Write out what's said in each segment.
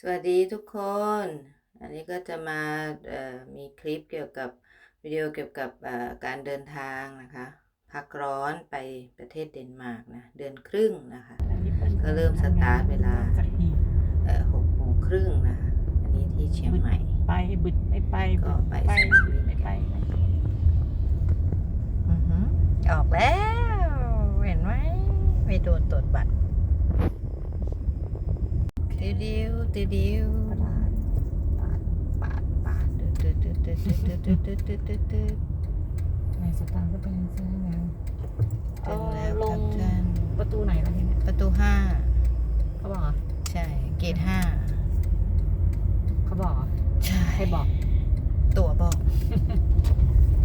สวัสดีทุกคน อันนี้ก็จะมาเอ่อมีคลิปเกี่ยวกับวิดีโอเกี่ยวกับเอ่อการเดินทางนะคะ พักร้อนไปประเทศเดนมาร์กนะ เดือนครึ่งนะคะ ก็เริ่มสตาร์ทเวลาเอ่อหกโมงครึ่งนะคะ อันนี้ที่เชียงใหม่ ไปบึดไม่ไปก็ไปไปสนามบินไม่ไปอือหือออกแล้วเห็นไหมไม่โดนตรวจบัตรติวดิว ติวดิวปาดปาดปาดตึ๊ดตึ๊ดตึ๊ดตึ๊ดตึ๊ดตึ๊ดตึ๊ดตึ๊ดตึ๊ดตึ๊ดในสตางค์ก็เป็นเสื้อแล้วถึงแล้วลครังบท่านประตูไหนแล้วทีเนี่ยประตูห้าเขาบอกเหรอใช่เกตห้าเขาบอกเหรอใช่ใครบอก ตั๋วบอก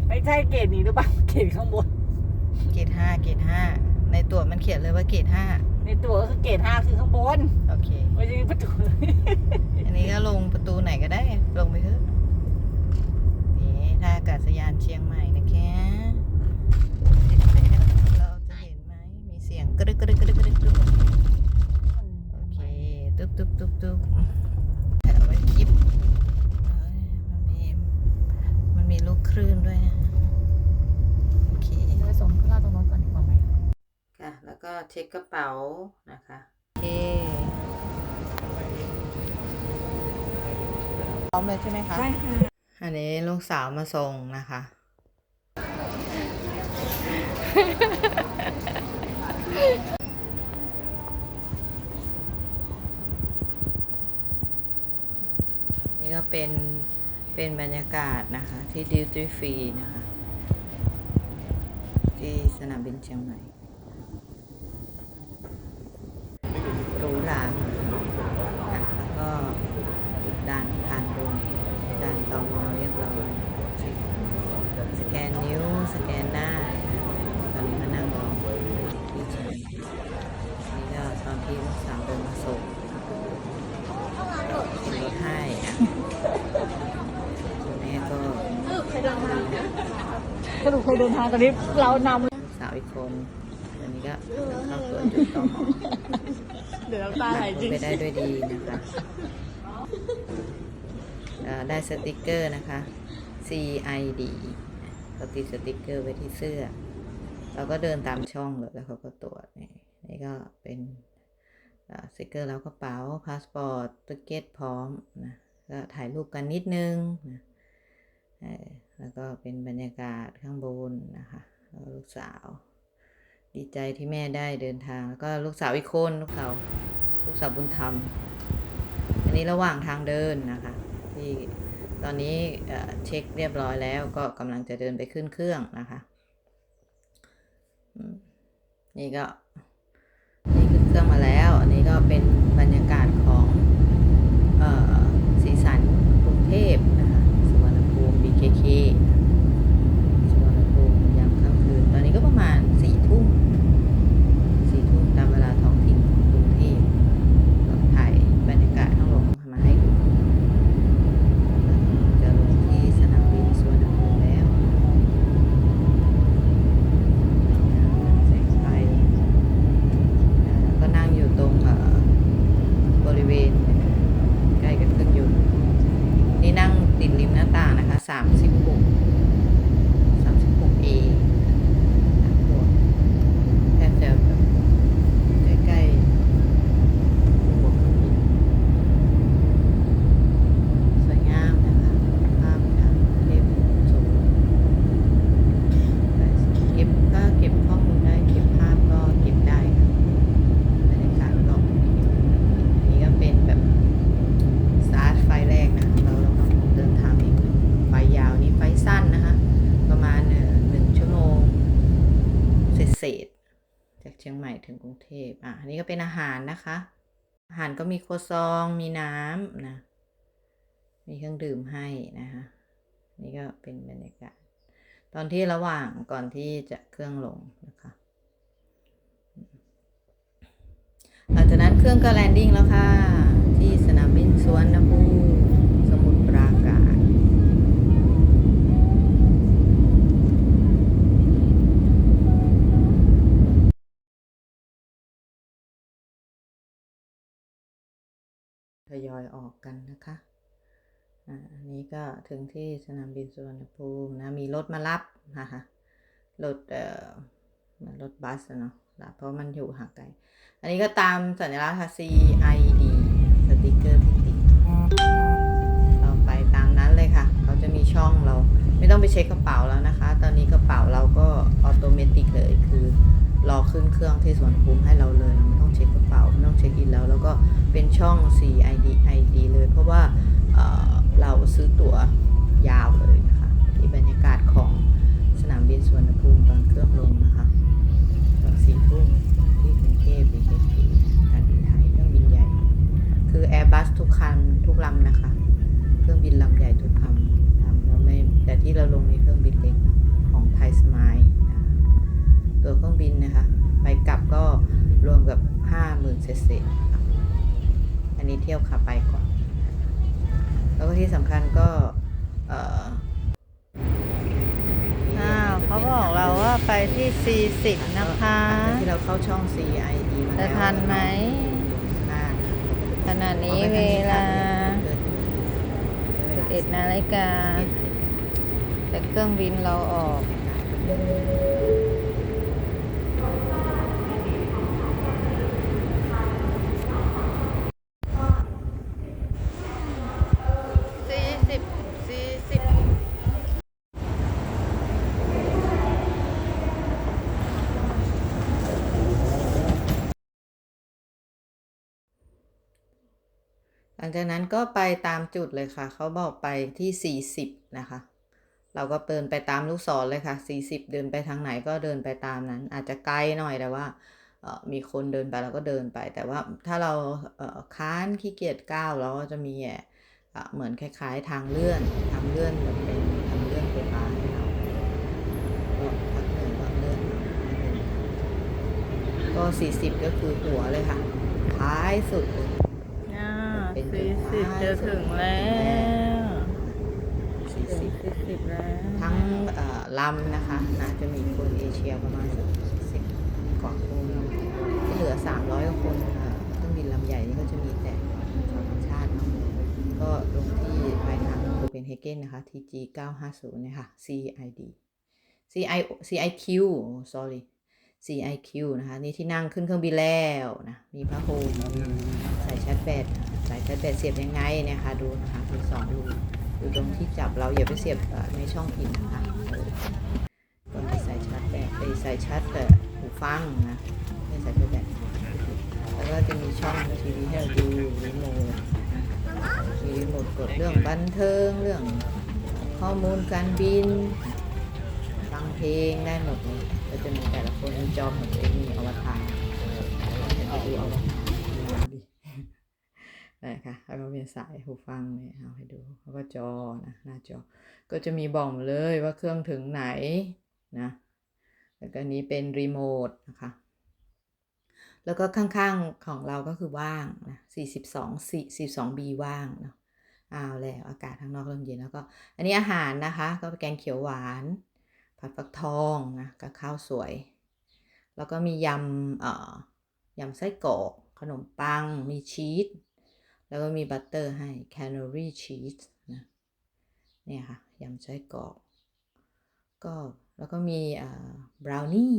ไม่ใช่เกตนี้หรือเปล่าเกตข้างบน เกตห้าเกตห้า ในตั๋วมันเขียนเลยว่าเกตห้าในตัวก็คือเกตห้าคือข้างบนโอเค ไม่ใช่ประตู อันนี้ก็ลงประตูไหนก็ได้ ลงไปเถอะนี่ท่าอากาศยานเชียงใหม่นะคะเราจะเห็นไหมมีเสียงกระดึกกระดึกกระดึกกระดึกกระดึกโอเคตุ๊บตุ๊บตุ๊บตุ๊บแต่เอาไว้คลิปเอ้ยมันมีมันมีลูกคลื่นด้วยนะ เช็คกระเป๋านะคะโอเคพร้อมเลยใช่ไหมคะ ใช่ค่ะ อันนี้ลูกสาวมาส่งนะคะ นี่ก็เป็น เป็นบรรยากาศนะคะ ที่ดิวตี้ฟรีนะคะ ที่สนามบินเชียงใหม่ หรูหราอะแล้วก็ด่านผ่านดงด่านตมเรียบร้อยเช็คสแกนนิ้ว สแกนหน้า ตอนนี้มานั่งรอที่เชียงใหม่นี่ก็ตอนที่ลูกสาวเดินมาส่งขี่รถให้อะคุณแม่ก็สรุปใครเดินทางตอนนี้เรานลูกสาวอีกคนวันนี้ก็เข้าสวนจุดต่อมอำ เดี๋ยวน้ำตาไหลจริง ไปได้ด้วยดีนะคะอ่อได้สติกเกอร์นะคะ CID เขาติดสติกเกอร์ไว้ที่เสื้อ เราก็เดินตามช่องเลยแล้วเขาก็ตรวจนี่นี่ก็เป็นสติกเกอร์แล้วกระเป๋า พาสปอร์ตติเกตพร้อมนะก็ถ่ายรูปกันนิดนึงนะแล้วก็เป็นบรรยากาศข้างบนนะคะลูกสาว ดีใจที่แม่ได้เดินทาง แล้วก็ลูกสาวอีกคนลูกสาวลูกสาวบุญธรรม อันนี้ระหว่างทางเดินนะคะ ที่ตอนนี้เช็คเรียบร้อยแล้วก็กำลังจะเดินไปขึ้นเครื่องนะคะ นี่ก็นี่ขึ้นเครื่องมาแล้ว อันนี้ก็เป็นบรรยากาศของเออสีสันกรุงเทพนะคะสุวรรณภูมิ BKK สุวรรณภูมิยามค่ำคืน ตอนนี้ก็ประมาณสี่ทุ่ม สี่ทุ่มตามเวลาท้องถิ่นของกรุงเทพก็ถ่ายบรรยากาศข้างลงมาให้ดูจะลงที่สนามบินสุวรรณภูมิแล้วแสงไฟแล้วก็นั่งอยู่ตรงเอ่อบริเวณใกล้กับเครื่องยนต์นี่นั่งติดริมหน้าต่างนะคะสามสิบหกสามสิบหกเอตัวแทบจะแบบ ใกล้ๆหัวเครื่องบินสวยงามนะคะภาพจากเทพสูงเก็บก็เก็บข้อมูลได้เก็บภาพก็เก็บได้ค่ะบรรยากาศก็อันนี้ก็เป็นแบบสตาร์ทไฟแรกนะเราเราต้องเดินทางอีกไฟยาวนี้ไฟสั้นนะคะ ประมาณเอ่อหนึ่งชั่วโมงเศษๆ จากเชียงใหม่ ถึงกรุงเทพอะอันนี้ก็เป็นอาหารนะคะ อาหารก็มีโครัวซองมีน้ำนะ มีเครื่องดื่มให้นะคะนี่ก็เป็นบรรยากาศ ตอนที่ระหว่างก่อนที่จะเครื่องลงนะคะหลังจากนั้นเครื่องก็แลนดิ้งแล้วค่ะ ที่สนามบินสวนนภู ยอยออกกันนะคะอันนี้ก็ถึงที่สนามบินสุวรรณภูมินะ มีรถมารับนะคะรถเอ่อมือนรถบัสเนาะรับเพราะมันอยู่ห่างไกล อันนี้ก็ตามสัญลักษณ์ค่ะ CID สติกเกอร์ที่ติดเราไปตามนั้นเลยค่ะ เขาจะมีช่องเรา ไม่ต้องไปเช็คกระเป๋าแล้วนะคะ ตอนนี้กระเป๋าเราก็ออโตเมติกเลย คือรอขึ้นเครื่องที่สวนภูมิให้เราเลย เราไม่ต้องเช็คกระเป๋า เป็นช่อง CID ID เลยเพราะว่าเเราซื้อตั๋วยาวเลยนะคะที่บรรยากาศของสนามบินสุวรรณภูมิตอนเครื่องลงนะคะตอนสี่ทุ่มที่กรุงเทพ BKT การบินไทยเครื่องบินใหญ่ คือ Airbus ทุกคันทุกลำนะคะ เครื่องบินลำใหญ่ทุกคำลำแล้วไม่แต่ที่เราลงในเครื่องบินเล็กของไทยสมายตัวเครื่องบินนะคะ ไปกลับก็รวมกับห้าหมื่นเศษๆ นะคะอันนี้เที่ยวขาไปก่อน แล้วก็ที่สำคัญก็เอ่ออ้าวเขาบอกเราว่าไปที่ 40 นะคะที่เราเข้าช่อง CID มาแล้วจะทันไหมอ่าขณะนี้เวลา 11นาฬิกา แต่เครื่องบินเราออก สี่สิบสี่สิบห ลังจากนั้นก็ไปตามจุดเลยค่ะ เขาบอกไปที่ 40 นะคะ เราก็เดินไปตามลูกศรเลยค่ะ 40 เดินไปทางไหนก็เดินไปตามนั้น อาจจะไกลหน่อยแต่ว่ามีคนเดินไปเราก็เดินไป แต่ว่าถ้าเราค้านขี้เกียจก้าวเราก็จะมีเอ่อเหมือนคล้ายๆ ทางเลื่อนทางเลื่อนแบบเป็นทางเลื่อนไฟฟ้าให้เราก็พักหนึ่งก็เลื่อนก็ 40 ก็คือหัวเลยค่ะท้ายสุดเลย สี่สิบจุดหมายจะถึงแล้ว40สี่สิบแล้วทั้งเอ่อลำนะคะน่าจะมีคนเอเชียประมาณสักสิบกว่าคนที่เหลือ300กว่าคนเอ่อเครื่องบินลำใหญ่นี่ก็จะมีแต่ชาวต่างชาติเนาะก็ลงที่ปลายทางโคเปนเฮเกนนะคะ TG 950เนี่ยค่ะ CID CI CIQ sorry CIQ นะคะ นี่ที่นั่งขึ้นเครื่องบินแล้วนะ มีผ้าห่มมีสายชาร์จแบต สายชาร์จแบตเสียบยังไงเนี่ยคะดูนะคะมีสองรูอยู่ตรงที่จับเราอย่าไปเสียบในช่องพินนะคะเออตรงที่ใส่ชาร์จแบตไอใส่ชาร์จแต่หูฟังนะไม่ใส่แบตแล้วก็จะมีช่องทีวีให้เราดูรีโมทมีรีโมทกดเรื่องบันเทิงเรื่องข้อมูลการบินฟังเพลงได้หมดเลยก็จะมีแต่ละคนมีจอของตัวเองมีอวตารเอาไปดูอวตาร นะคะแล้วก็เป็นสายหูฟังเนี่ยเอาให้ดูแล้วก็จอนะหน้าจอ ก็จะมีบอกเลยว่าเครื่องถึงไหนนะแล้วก็นี้เป็นรีโมทนะคะแล้วก็ข้างๆของเราก็คือว่างนะ42 42 B ว่างเนาะเอาแล้วอากาศข้างนอกเริ่มเย็นแล้วก็ อันนี้อาหารนะคะ ก็แกงเขียวหวาน ผัดฟักทองนะกับข้าวสวย แล้วก็มียำเอ่อยำไส้กรอกขนมปัง มีชีส แล้วก็มีบัตเตอร์ให้แคลอรี่ชีสนะเนี่ยค่ะยำไส้กรอกก็แล้วก็มีอ่าบราวนี่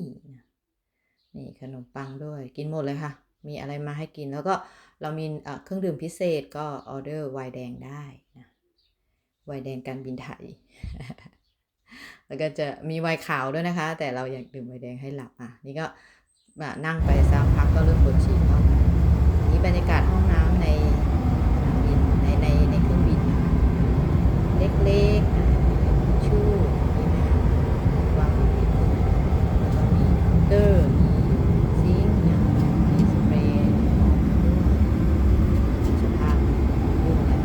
นี่ขนมปังด้วยกินหมดเลยค่ะ มีอะไรมาให้กินแล้วก็เรามีเครื่องดื่มพิเศษก็ออเดอร์ไวน์แดงได้นะไวน์แดงการบินไทย แล้วก็จะมีไวน์ขาวด้วยนะคะ แต่เราอยากดื่มไวน์แดงให้หลับอะนี่ก็นั่งไปสักพักก็เริ่มปวดฉี่เข้ามานี่บรรยากาศห้องน้ำในสนามบินในในในเครื่องบินนะคะเล็กๆนะมีชู่มีน้ำวางอยู่ที่พื้นแล้วก็มีเคาน์เตอร์มีซิงค์นะมีสเปรย์ด้วยสภาพยุ่งเลย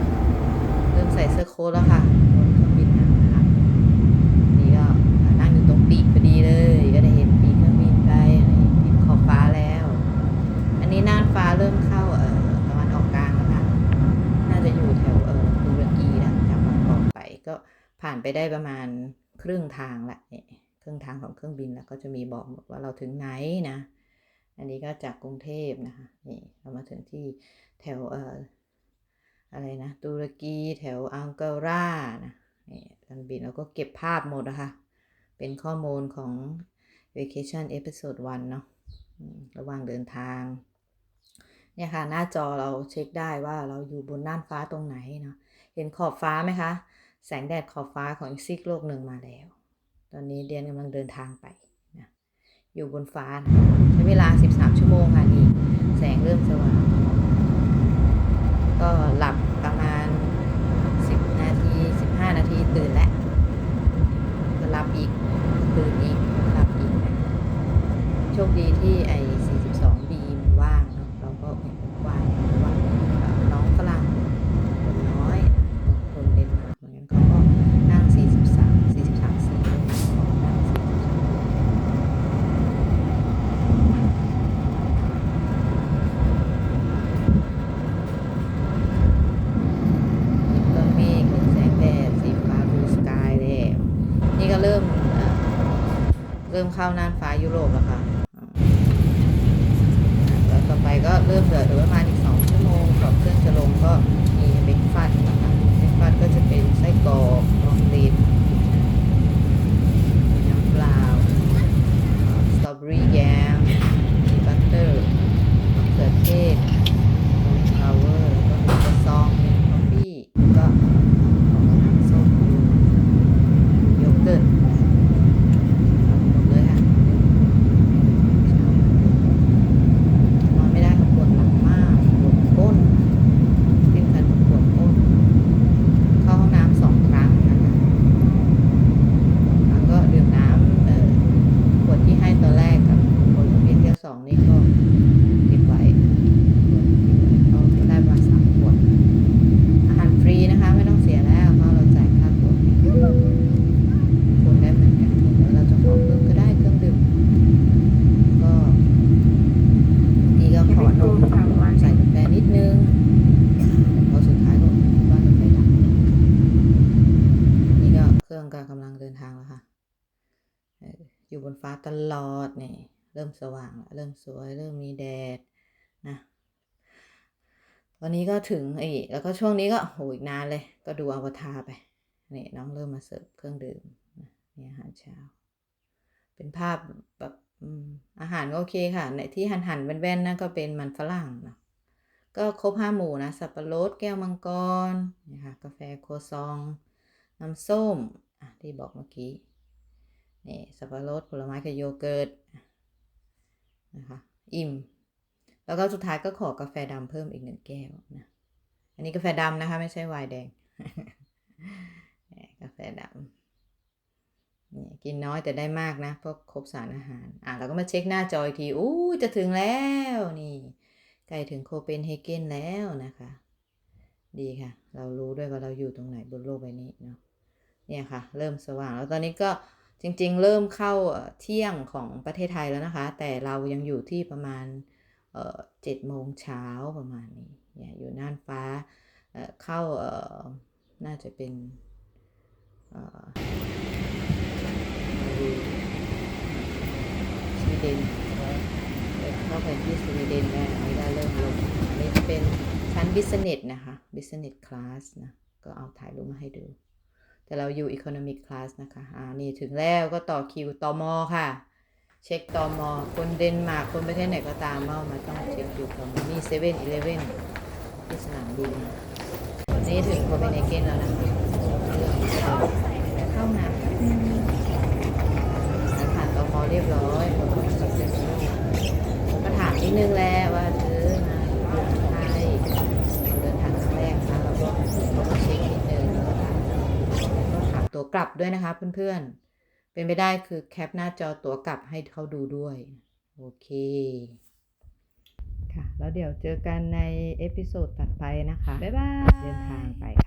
เริ่มใส่เสื้อโค้ทแล้วค่ะบนเครื่องบินนะคะ นี่ก็นั่งอยู่ตรงปีกพอดีเลย ก็ได้เห็นปีกเครื่องบินไปอะไรเห็นขอบฟ้าแล้ว อันนี้น่านฟ้าเริ่มเข้าเอ่อตะวันออกกลางแล้วนะน่าจะอยู่แถวเอ่อตุรกีนะจากบางกอกไปก็ผ่านไปได้ประมาณ รึ่งทางละเนี่ยครึ่องทางของเครื่องบินแล้วก็จะมีบอกหมดว่าเราถึงไหนนะ อันนี้ก็จากกรุงเทพนะคะนี่เรามาถึงที่แถวเอ่ออะไรนะตุรกีแถวอังการานะนี่ตอนบินเราก็เก็บภาพหมดนะคะเป็นข้อมูลของ Vacation Episode 1 เนาะระหว่างเดินทาง เนี่ยค่ะ หน้าจอเราเช็คได้ว่าเราอยู่บนน่านฟ้าตรงไหนเนาะเห็นขอบฟ้าไหมคะ แสงแดดขอบฟ้าของอีกซีกโลกหนึ่งมาแล้ว ตอนนี้เดียนกำลังเดินทางไปนะอยู่บนฟ้านะใช้เวลา 13 ชั่วโมงค่ะนี่แสงเริ่มสว่าง ก็หลับประมาณ 10 นาที 15 นาทีตื่นแล้วก็หลับอีก ตื่นอีกหลับอีกนะโชคดีที่ไอ้ 42 ดีมันว่างเนาะเราก็เห็นมันว่างเพราะว่าน้องฝรั่งคนน้อยคนเดนมาร์กเหมือนกันเขาก็นั่ง 43 43ซีนั่ง43 เห็นต้นเมฆเห็นแสงแดดสีฟ้า blue sky แล้วนี่ก็เริ่มเอ่อ เริ่มเข้าน่านฟ้ายุโรปแล้วค่ะอ่าแล้วต่อไปก็เริ่มเดือดเหลือประมาณอีกสองชั่วโมงก่อนเครื่องจะลงก็มีเบรกฟาสต์นะคะเบรกฟาสต์ก็จะเป็นไส้กรอกรองลีนน้ำเปล่าสตรอเบอรี่แยมมีบัตเตอร์มะเขือเทศ พาวเวอร์แล้วก็มีกระซองเป็นคอฟฟี่แล้วก็ของน้ำส้มโยเกิร์ตหมดเลยค่ะนอนไม่ได้ก็ปวดหลังมากปวดก้นขึ้นกันปวดก้น เข้าห้องน้ำสองครั้งนะคะแล้วก็ดื่มน้ำเอ่อขวดที่ให้ตอนแรกกับขวดที่เที่ยวสองนี่ก็เก็บไว้ เขาได้ประมาณสามขวด อาหารฟรีนะคะ ไม่ต้องเสียแล้วเพราะเราจ่ายค่าตั๋วคนได้เหมือนกันแล้วเราจะขอเพิ่มก็ได้เครื่องดื่ม ก็นี่ก็ขอนมใส่กาแฟนิดนึงแต่พอสุดท้ายก็ว่ากาแฟดับนี่ก็เครื่องก็กำลังเดินทางแล้วค่ะเอออยู่ บนฟ้าตลอดเนี่ยเริ่มสว่างแล้วเริ่มสวย เริ่มมีแดดนะตอนนี้ก็ถึงไอ้แล้วก็ช่วงนี้ก็โหอีกนานเลย ก็ดูอวตารไปนี่น้องเริ่มมาเสิร์ฟเครื่องดื่มนะนี่อาหารเช้า เป็นภาพแบบอาหารก็โอเคค่ะ ในที่หันหันแว่นๆนั่นก็เป็นมันฝรั่งนะก็ครบห้าหมู่นะ สับปะรดแก้วมังกรนี่ค่ะกาแฟโคซอง น้ำส้ม อะ ที่บอกเมื่อกี้ นี่สับปะรดผลไม้กับโยเกิร์ตนะคะอิ่ม แล้วก็สุดท้ายก็ขอกาแฟดำเพิ่มอีกหนึ่งแก้วนะอันนี้กาแฟดำนะคะ ไม่ใช่ไวน์แดงกาแฟดำนี่กินน้อยแต่ได้มากนะเพราะครบสารอาหาร อะเราก็มาเช็คหน้าจออีกทีอู้จะถึงแล้วนี่ใกล้ถึงโคเปนเฮเกนแล้วนะคะ ดีค่ะ เรารู้ด้วยว่าเราอยู่ตรงไหนบนโลกใบนี้เนาะเนี่ยค่ะ เริ่มสว่างแล้วตอนนี้ก็ จริงๆ เริ่มเข้าเที่ยงของประเทศไทยแล้วนะคะ แต่เรายังอยู่ที่ประมาณเจ็ดโมงเช้าประมาณนี้เนี่ยอยู่น่านฟ้าเข้าน่าจะเป็นสวีเดนเข้าไปที่สวีเดนแล้วอันนี้ก็เริ่มลงอันนี้จะเป็นชั้นบิสเนสนะคะบิสเนสคลาสนะ ก็เอาถ่ายรูปมาให้ดู แต่เราอยู่อีโคโนมิกคลาสนะคะอ่านี่ถึงแล้วก็ต่อคิวตอมอค่ะ เช็คตอมอคนเดนมาร์กคนประเทศไหนก็ตามว่ามาต้องเช็คคิวตอมอนี่เซเว่นอีเลเว่นที่สนามบินวันนี้ถึงโคเปนเฮเกนแล้วนะคะเข้าน้ำผ่านตอมอเรียบร้อยก็ถามนิดนึงแล้วว่าเธอมาอยู่ไทยเดินทางครั้งแรกนะคะเราก็ต้องเช็คนิดนึงแล้วก็ถามต้องถามตัวก ลับด้วยนะคะเพื่อนๆ เป็นไปได้คือแคปหน้าจอตัวกลับให้เขาดูด้วย โอเคค่ะ แล้วเดี๋ยวเจอกันในเอพิโซดถัดไปนะคะ บ๊ายบาย เดินทางไปค่ะ